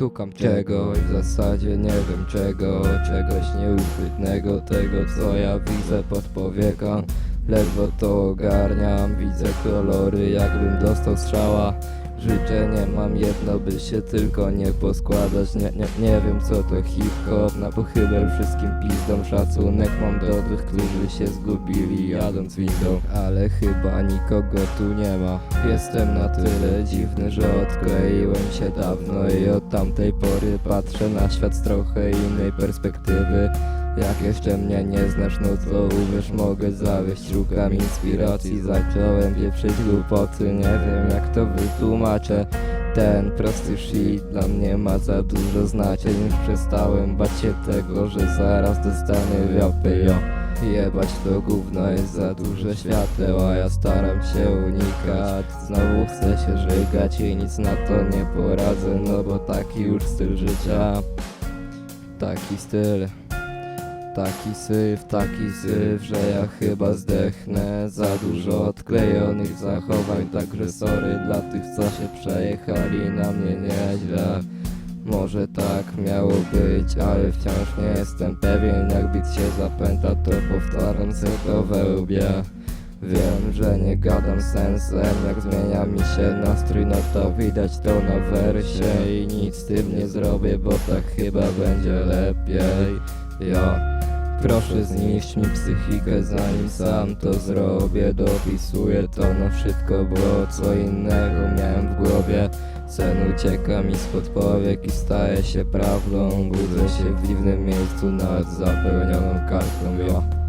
Szukam czegoś, w zasadzie nie wiem czego Czegoś nieuchwytnego, tego co ja widzę pod powieką Ledwo to ogarniam, widzę kolory jakbym dostał strzała. Życzenie mam jedno, by się tylko nie poskładać. Nie, nie, nie wiem co to hip-hop, na pochybel wszystkim pizdom Szacunek mam do tych, którzy się zgubili jadąc windą. Ale chyba nikogo tu nie ma. Jestem na tyle dziwny, że odkleiłem się dawno I od tamtej pory patrzę na świat z trochę innej perspektywy jak jeszcze mnie nie znasz, no to uwierz, mogę zawieść Szukam inspiracji, zacząłem wieprzyć głupoty Nie wiem jak to wytłumaczę. Ten prosty shit dla mnie ma za dużo znaczeń. Już przestałem bać się tego, że zaraz dostanę wiopy, jo. Jebać to gówno jest za duże świateł, a ja staram się unikać. Znowu chcę się żygać i nic na to nie poradzę No bo taki już styl życia. Taki styl Taki syf, taki syf, że ja chyba zdechnę. Za dużo odklejonych zachowań, także sorry dla tych co się przejechali na mnie nieźle. Może tak miało być, ale wciąż nie jestem pewien Jak bit się zapęta to powtarzam sobie to we łbie. Wiem, że nie gadam sensem, jak zmienia mi się nastrój, no to widać to na wersie. I nic z tym nie zrobię, bo tak chyba będzie lepiej. Ja Proszę zniszcz mi psychikę zanim sam to zrobię. Dopisuję to na wszystko, bo co innego miałem w głowie. Sen ucieka mi spod powiek i staje się prawdą. Budzę się w dziwnym miejscu nad zapełnioną kartą, jo